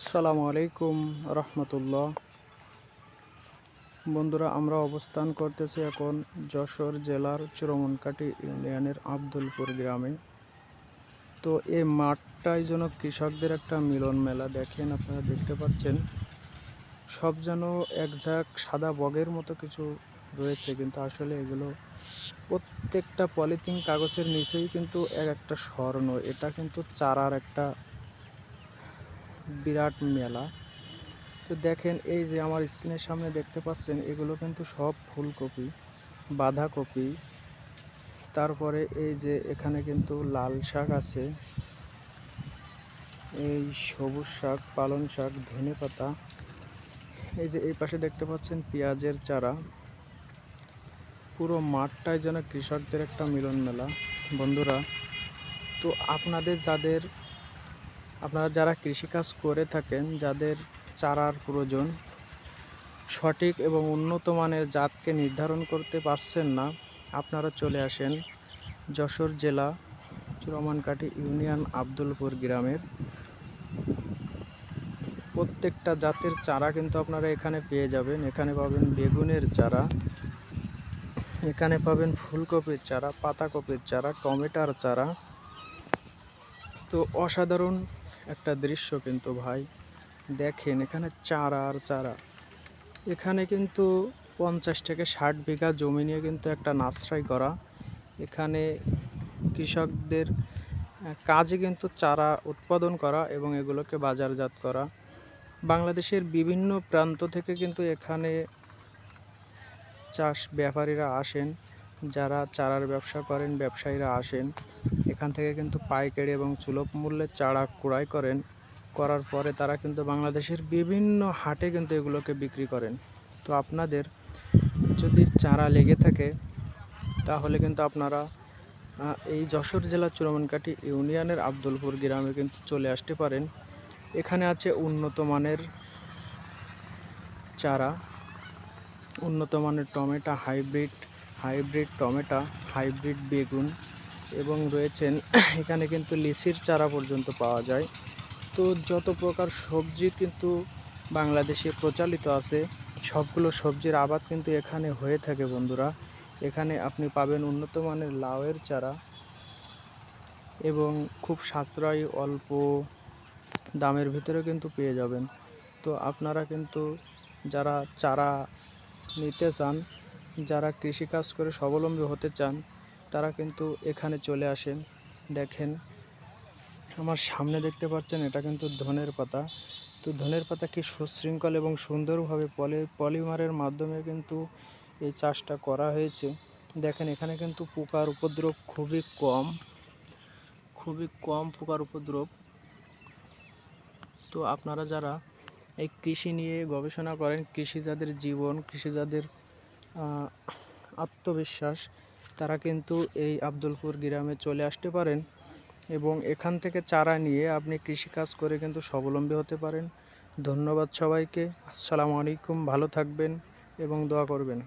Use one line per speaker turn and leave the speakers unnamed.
আসসালামু আলাইকুম রহমতুল্লাহ। বন্ধুরা, আমরা অবস্থান করতেছি এখন যশোর জেলার চুরমনকাটি ইউনিয়নের আব্দুলপুর গ্রামে। তো এই মাঠটাই যেন কৃষকদের একটা মিলন মেলা দেখেন, আপনারা দেখতে পাচ্ছেন। সব যেন এক ঝাঁক সাদা বগের মতো কিছু রয়েছে, কিন্তু আসলে এগুলো প্রত্যেকটা পলিথিন কাগজের নিচেই কিন্তু এক একটা স্বর্ণ, এটা কিন্তু চারার একটা বিরাট মেলা। তো দেখেন, এই যে আমার স্ক্রিনের সামনে দেখতে পাচ্ছেন, এগুলো কিন্তু সব ফুলকপি, বাঁধাকপি। তারপরে এই যে এখানে কিন্তু লাল শাক আছে। এই সবুজ শাক, পালং শাক, ধনে পাতা। এই যে এই পাশে দেখতে পাচ্ছেন পেঁয়াজের চারা। পুরো মাঠটাই যেন কৃষকদের একটা মিলন মেলা বন্ধুরা, তো আপনাদের যাদের আপনারা যারা কৃষিকাজ করে থাকেন, যাদের চারার প্রয়োজন, সঠিক এবং উন্নত মানের জাতকে নির্ধারণ করতে পারছেন না, আপনারা চলে আসেন যশোর জেলা চুরমানকাঠি ইউনিয়ন আব্দুলপুর গ্রামের। প্রত্যেকটা জাতের চারা কিন্তু আপনারা এখানে পেয়ে যাবেন। এখানে পাবেন বেগুনের চারা, এখানে পাবেন ফুলকপির চারা, পাতাকপির চারা, টমেটোর চারা। তো অসাধারণ একটা দৃশ্য কিন্তু ভাই। দেখেন, এখানে চারা আর চারা। এখানে কিন্তু পঞ্চাশ থেকে ষাট বিঘা জমি নিয়ে কিন্তু একটা নার্সারি করা। এখানে কৃষকদের কাজে কিন্তু চারা উৎপাদন করা এবং এগুলোকে বাজারজাত করা। বাংলাদেশের বিভিন্ন প্রান্ত থেকে কিন্তু এখানে চাষ ব্যাপারীরা আসেন। যারা চারার ব্যবসা করেন, ব্যবসায়ীরা আসেন, এখান থেকে কিন্তু পাইকারি এবং সুলভ মূল্যে চারা ক্রয় করেন। করার পরে তারা কিন্তু বাংলাদেশের বিভিন্ন হাটে কিন্তু এগুলোকে বিক্রি করেন। তো আপনাদের যদি চারা লেগে থাকে, তাহলে কিন্তু আপনারা এই যশোর জেলার চুরমনকাঠি ইউনিয়নের আব্দুলপুর গ্রামে কিন্তু চলে আসতে পারেন। এখানে আছে উন্নত মানের চারা, উন্নত মানের tomato, hybrid hybrid tomato, hybrid বেগুন এবং রয়েছেন এখানে কিন্তু লিচির চারা পর্যন্ত পাওয়া যায়। তো যত প্রকার সবজি কিন্তু বাংলাদেশে প্রচলিত আছে, সবগুলো সবজির আবাদ কিন্তু এখানে হয়ে থাকে বন্ধুরা। এখানে আপনি পাবেন উন্নত মানের লাউয়ের চারা এবং খুব সাশ্রয়ী অল্প দামের ভিতরে কিন্তু পেয়ে যাবেন। তো আপনারা কিন্তু যারা চারা নিতে চান যারা কৃষিকাজ করে স্বাবলম্বী হতে চান, তারা কিন্তু এখানে চলে আসেন। দেখেন, আমার সামনে দেখতে পাচ্ছেন, এটা কিন্তু ধনের পাতা। তো ধনের পাতা কি সুশৃঙ্খল এবং সুন্দরভাবে পলি, পলিমারের মাধ্যমে কিন্তু এই চাষটা করা হয়েছে। দেখেন, এখানে কিন্তু পোকার উপদ্রব খুবই কম খুবই কম পোকার উপদ্রব। তো আপনারা যারা এই কৃষি নিয়ে গবেষণা করেন কৃষি যাদের জীবন কৃষি যাদের আত্মবিশ্বাস, তারা কিন্তু এই আব্দুলপুর গ্রামে চলে আসতে পারেন এবং এখান থেকে চারা নিয়ে আপনি কৃষিকাজ করে কিন্তু স্বাবলম্বী হতে পারেন। ধন্যবাদ সবাইকে। আসসালামু আলাইকুম। ভালো থাকবেন এবং দোয়া করবেন।